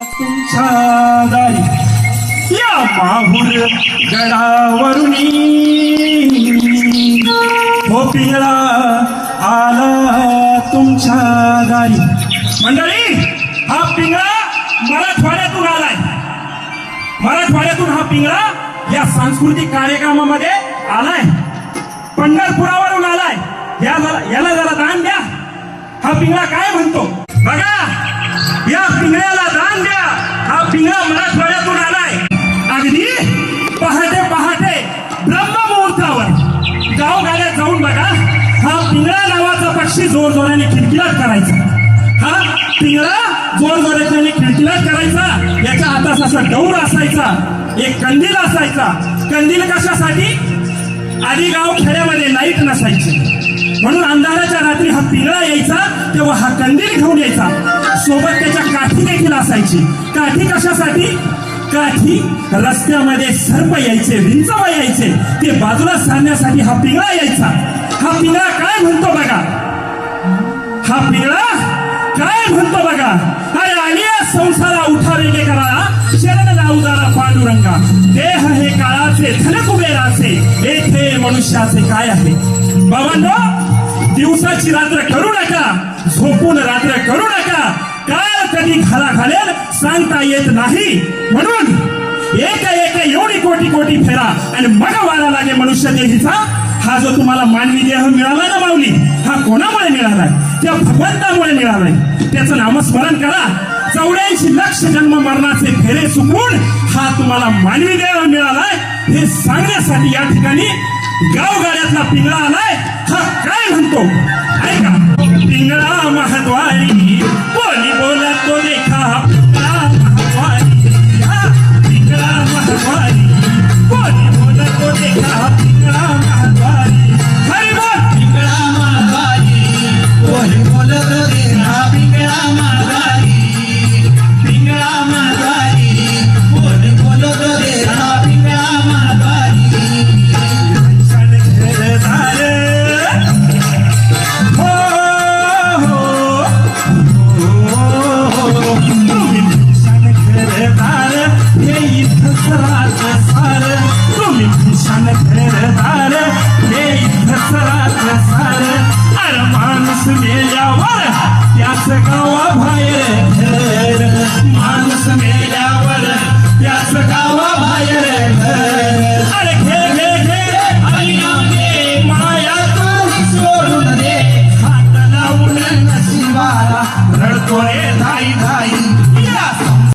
तुमच्या दारी या माहूर गडावरुनी भोपिळा हो आला तुमच्या दारी मंडळी हा पिंगळा मराठवाड्यातून आलाय. मराठवाड्यातून हा पिंगळा या सांस्कृतिक कार्यक्रमामध्ये आलाय. पंढरपुरावरून आलाय. याला जरा दान द्या. हा पिंगळा काय म्हणतो? बघा. अशी जोर जोराने खिडकीलाच करायचा. हा? पिंगळा जोर जोराने खिडकीलाच करायचा. याच्या हातात असा डौर असायचा. एक कंदील असायचा. कंदील कशासाठी? आधी गाव खेड्यामध्ये लाइट नसायची. म्हणून अंधाराच्या रात्री हा पिंगळा यायचा तेव्हा हा कंदील घेऊन यायचा. सोबत त्याच्या काठी देखील असायची. काठी कशासाठी? काठी रस्त्यामध्ये सर्प यायचे विंचवा यायचे. ते बाजूला सांगण्यासाठी हा पिंगळा यायचा. हा पिंगळा काय म्हणतो? म्हणतो बघा अरे आलिया संसारा उठा वेगे करा. शरण लावणारा पांडुरंगा. देह हे काळाचे धन कुबेराचे येथे मनुष्याचे काय आहे? बाबांनो दिवसाची रात्र करू नका. झोपून रात्र करू नका. काळ कधी घाला घालेल सांगता येत नाही. म्हणून एक एक एवढी कोटी कोटी फेरा आणि मग वारा लागे मनुष्य देहीचा. हा जो तुम्हाला मानवी देह मिळाला ना माऊली कोणामुळे मिळालाय त्या भगवंतामुळे मिळालाय त्याचं नामस्मरण करा. चौऱ्याऐंशी लक्ष जन्म मरणाचे फेरे सुकून हा तुम्हाला मानवी देव मिळालाय. हे सांगण्यासाठी या ठिकाणी गावगाड्यातला पिंगळा आलाय. हा काय म्हणतो? ऐका. घसराच सार तुम्ही भूषण घरदार. हे घसराच अर माणूस मेल्यावर त्याच गावाबाहेर घर. माणूस मेल्यावर त्याच गावाबाहेर घर. अरे घे घे घे सोडून दे. लावून नशिबाला रडतोय धाई धाई.